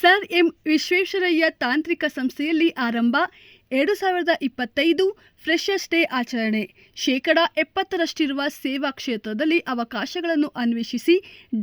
Sir M Visvesvaraya ತಾಂತ್ರಿಕ ಸಂಸ್ಥೆಯಲ್ಲಿ ಆರಂಭ ಎರಡು ಸಾವಿರದ ಇಪ್ಪತ್ತೈದು ಫ್ರೆಷರ್ಸ್ ಡೇ ಆಚರಣೆ. ಶೇಕಡ ಎಪ್ಪತ್ತರಷ್ಟಿರುವ ಸೇವಾ ಕ್ಷೇತ್ರದಲ್ಲಿ ಅವಕಾಶಗಳನ್ನು ಅನ್ವೇಷಿಸಿ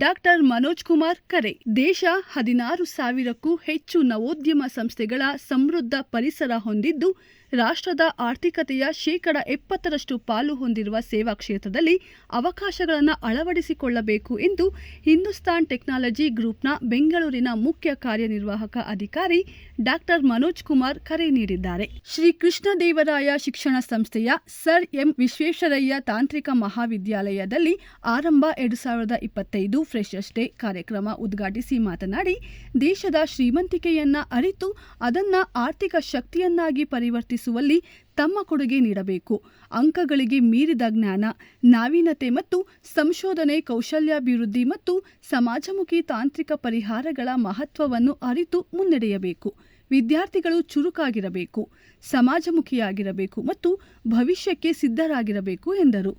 ಡಾಕ್ಟರ್ ಮನೋಜ್ ಕುಮಾರ್ ಕರೆ. ದೇಶ ಹದಿನಾರು ಸಾವಿರಕ್ಕೂ ಹೆಚ್ಚು ನವೋದ್ಯಮ ಸಂಸ್ಥೆಗಳ ಸಮೃದ್ಧ ಪರಿಸರ ಹೊಂದಿದ್ದು, ರಾಷ್ಟ್ರದ ಆರ್ಥಿಕತೆಯ ಶೇಕಡ ಎಪ್ಪತ್ತರಷ್ಟು ಪಾಲು ಹೊಂದಿರುವ ಸೇವಾ ಕ್ಷೇತ್ರದಲ್ಲಿ ಅವಕಾಶಗಳನ್ನು ಅಳವಡಿಸಿಕೊಳ್ಳಬೇಕು ಎಂದು ಹಿಂದೂಸ್ತಾನ್ ಟೆಕ್ನಾಲಜಿ ಗ್ರೂಪ್ನ ಬೆಂಗಳೂರಿನ ಮುಖ್ಯ ಕಾರ್ಯನಿರ್ವಾಹಕ ಅಧಿಕಾರಿ ಡಾಕ್ಟರ್ ಮನೋಜ್ ಕುಮಾರ್ ಕರೆ ನೀಡಿದ್ದಾರೆ. ಶ್ರೀ ಕೃಷ್ಣದೇವರಾಯ ಶಿಕ್ಷಣ ಸಂಸ್ಥೆಯ ಸರ್ ಎಂ ವಿಶ್ವೇಶ್ವರಯ್ಯ ತಾಂತ್ರಿಕ ಮಹಾವಿದ್ಯಾಲಯದಲ್ಲಿ ಆರಂಭ ಎರಡು ಸಾವಿರದ ಇಪ್ಪತ್ತೈದು ಫ್ರೆಶರ್ಸ್ ಡೇ ಕಾರ್ಯಕ್ರಮ ಉದ್ಘಾಟಿಸಿ ಮಾತನಾಡಿ, ದೇಶದ ಶ್ರೀಮಂತಿಕೆಯನ್ನ ಅರಿತು ಅದನ್ನ ಆರ್ಥಿಕ ಶಕ್ತಿಯನ್ನಾಗಿ ಪರಿವರ್ತಿಸುವಲ್ಲಿ ತಮ್ಮ ಕೊಡುಗೆ ನೀಡಬೇಕು. ಅಂಕಗಳಿಗೆ ಮೀರಿದ ಜ್ಞಾನ, ನಾವೀನ್ಯತೆ ಮತ್ತು ಸಂಶೋಧನೆ ಕೌಶಲ್ಯಾಭಿವೃದ್ಧಿ ಮತ್ತು ಸಮಾಜಮುಖಿ ತಾಂತ್ರಿಕ ಪರಿಹಾರಗಳ ಮಹತ್ವವನ್ನು ಅರಿತು ಮುನ್ನಡೆಯಬೇಕು. ವಿದ್ಯಾರ್ಥಿಗಳು ಚುರುಕಾಗಿರಬೇಕು, ಸಮಾಜಮುಖಿಯಾಗಿರಬೇಕು ಮತ್ತು ಭವಿಷ್ಯಕ್ಕೆ ಸಿದ್ಧರಾಗಿರಬೇಕು ಎಂದರು.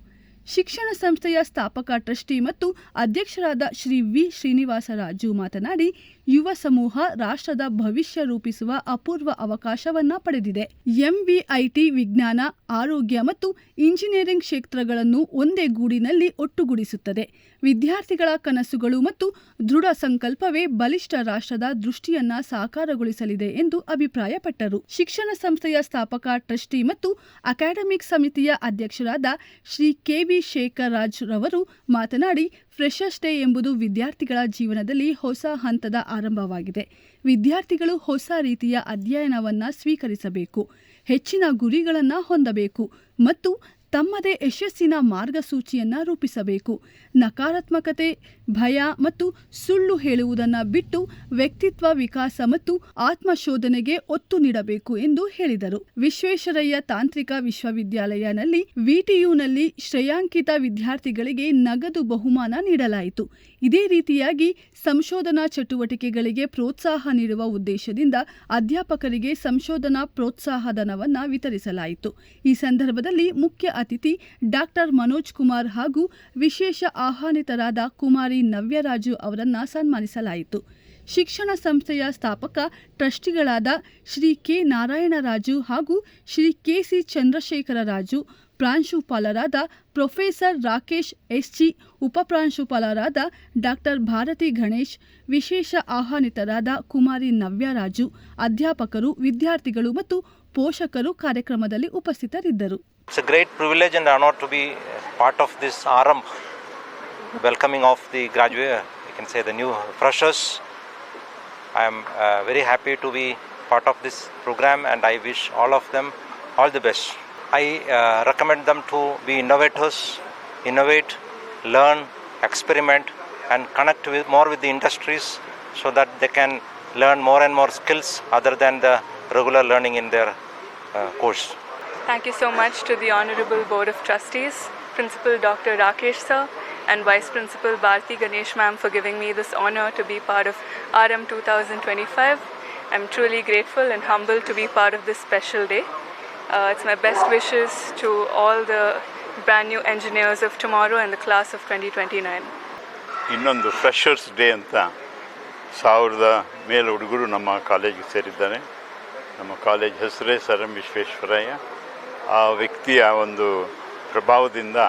ಶಿಕ್ಷಣ ಸಂಸ್ಥೆಯ ಸ್ಥಾಪಕ, ಟ್ರಸ್ಟಿ ಮತ್ತು ಅಧ್ಯಕ್ಷರಾದ ಶ್ರೀ ವಿ. ಶ್ರೀನಿವಾಸರಾಜು ಮಾತನಾಡಿ ಯುವ ಸಮೂಹ ರಾಷ್ಟ್ರದ ಭವಿಷ್ಯ ರೂಪಿಸುವ ಅಪೂರ್ವ ಅವಕಾಶವನ್ನ ಪಡೆದಿದೆ. ಎಂವಿಐಟಿ ವಿಜ್ಞಾನ, ಆರೋಗ್ಯ ಮತ್ತು ಇಂಜಿನಿಯರಿಂಗ್ ಕ್ಷೇತ್ರಗಳನ್ನು ಒಂದೇ ಗೂಡಿನಲ್ಲಿ ಒಟ್ಟುಗೂಡಿಸುತ್ತದೆ. ವಿದ್ಯಾರ್ಥಿಗಳ ಕನಸುಗಳು ಮತ್ತು ದೃಢ ಸಂಕಲ್ಪವೇ ಬಲಿಷ್ಠ ರಾಷ್ಟ್ರದ ದೃಷ್ಟಿಯನ್ನ ಸಾಕಾರಗೊಳಿಸಲಿದೆ ಎಂದು ಅಭಿಪ್ರಾಯಪಟ್ಟರು. ಶಿಕ್ಷಣ ಸಂಸ್ಥೆಯ ಸ್ಥಾಪಕ, ಟ್ರಸ್ಟಿ ಮತ್ತು ಅಕಾಡೆಮಿಕ್ ಸಮಿತಿಯ ಅಧ್ಯಕ್ಷರಾದ ಶ್ರೀ ಕೆವಿ ಶೇಖರ್ ರಾಜ್ ರವರು ಮಾತನಾಡಿ, ಫ್ರೆಶರ್ಸ್ ಡೇ ಎಂಬುದು ವಿದ್ಯಾರ್ಥಿಗಳ ಜೀವನದಲ್ಲಿ ಹೊಸ ಹಂತದ ಆರಂಭವಾಗಿದೆ. ವಿದ್ಯಾರ್ಥಿಗಳು ಹೊಸ ರೀತಿಯ ಅಧ್ಯಯನವನ್ನು ಸ್ವೀಕರಿಸಬೇಕು. ಹೆಚ್ಚಿನ ಗುರಿಗಳನ್ನು ಹೊಂದಬೇಕು. ಮತ್ತು ತಮ್ಮದೇ ಯಶಸ್ಸಿನ ಮಾರ್ಗಸೂಚಿಯನ್ನು ರೂಪಿಸಬೇಕು. ನಕಾರಾತ್ಮಕತೆ, ಭಯ ಮತ್ತು ಸುಳ್ಳು ಹೇಳುವುದನ್ನು ಬಿಟ್ಟು ವ್ಯಕ್ತಿತ್ವ ವಿಕಾಸ ಮತ್ತು ಆತ್ಮಶೋಧನೆಗೆ ಒತ್ತು ನೀಡಬೇಕು ಎಂದು ಹೇಳಿದರು. ವಿಶ್ವೇಶ್ವರಯ್ಯ ತಾಂತ್ರಿಕ ವಿಶ್ವವಿದ್ಯಾಲಯನಲ್ಲಿ ವಿಟಿಯುನಲ್ಲಿ ಶ್ರೇಯಾಂಕಿತ ವಿದ್ಯಾರ್ಥಿಗಳಿಗೆ ನಗದು ಬಹುಮಾನ ನೀಡಲಾಯಿತು. ಇದೇ ರೀತಿಯಾಗಿ ಸಂಶೋಧನಾ ಚಟುವಟಿಕೆಗಳಿಗೆ ಪ್ರೋತ್ಸಾಹ ನೀಡುವ ಉದ್ದೇಶದಿಂದ ಅಧ್ಯಾಪಕರಿಗೆ ಸಂಶೋಧನಾ ಪ್ರೋತ್ಸಾಹಧನವನ್ನು ವಿತರಿಸಲಾಯಿತು. ಈ ಸಂದರ್ಭದಲ್ಲಿ ಮುಖ್ಯ ಅತಿಥಿ ಡಾಕ್ಟರ್ ಮನೋಜ್ ಕುಮಾರ್ ಹಾಗೂ ವಿಶೇಷ ಆಹ್ವಾನಿತರಾದ ಕುಮಾರಿ ನವ್ಯರಾಜು ಅವರನ್ನು ಸನ್ಮಾನಿಸಲಾಯಿತು. ಶಿಕ್ಷಣ ಸಂಸ್ಥೆಯ ಸ್ಥಾಪಕ, ಟ್ರಸ್ಟಿಗಳಾದ ಶ್ರೀ ಕೆ ನಾರಾಯಣರಾಜು ಹಾಗೂ ಶ್ರೀ ಕೆಸಿ ಚಂದ್ರಶೇಖರ ರಾಜು ಪ್ರಾಂಶುಪಾಲರಾದ ಪ್ರೊಫೆಸರ್ ರಾಕೇಶ್ ಎಸ್ಜಿ, ಉಪಪ್ರಾಂಶುಪಾಲರಾದ ಡಾಕ್ಟರ್ ಭಾರತಿ ಗಣೇಶ್, ವಿಶೇಷ ಆಹ್ವಾನಿತರಾದ ಕುಮಾರಿ ನವ್ಯರಾಜು, ಅಧ್ಯಾಪಕರು, ವಿದ್ಯಾರ್ಥಿಗಳು ಮತ್ತು ಪೋಷಕರು ಕಾರ್ಯಕ್ರಮದಲ್ಲಿ ಉಪಸ್ಥಿತರಿದ್ದರು. It's of the graduate new freshers I am very happy to be part of this programme and I wish all of them all the best I recommend them to be innovators innovate learn experiment and connect with more with the industries so that they can learn more and more skills other than the regular learning in their uh, course. Thank you so much to the Honorable Board of Trustees, Principal Dr. Rakesh sir, and Vice Principal Bharti Ganesh ma'am for giving me this honor to be part of RM 2025. I'm truly grateful and humbled to be part of this special day. Uh, it's my best wishes to all the brand new engineers of tomorrow and the class of 2029. ಇನ್ನೊಂದು freshers day ಅಂತ ಸಾವಿರದ ಮೇಲೆ ಹುಡುಗರು ನಮ್ಮ ಕಾಲೇಜಿಗೆ ಸೇರಿದ್ದಾರೆ ನಮ್ಮ college ಹೆಸರೇ ಸರ್ ಎಂ ವಿಶ್ವೇಶ್ವರಯ್ಯ. ಆ ವ್ಯಕ್ತಿಯ ಒಂದು ಪ್ರಭಾವದಿಂದ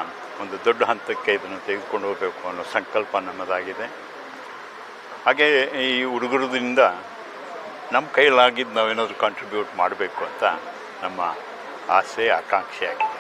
ಒಂದು ದೊಡ್ಡ ಹಂತಕ್ಕೆ ಇದನ್ನು ತೆಗೆದುಕೊಂಡು ಹೋಗಬೇಕು ಅನ್ನೋ ಸಂಕಲ್ಪ ನಮ್ಮದಾಗಿದೆ. ಹಾಗೆ ಈ ಹುಡುಗರದಿಂದ ನಮ್ಮ ಕೈಲಾಗಿದ್ದು ನಾವೇನಾದರೂ ಕಾಂಟ್ರಿಬ್ಯೂಟ್ ಮಾಡಬೇಕು ಅಂತ ನಮ್ಮ ಆಸೆ ಆಕಾಂಕ್ಷೆ ಆಗಿದೆ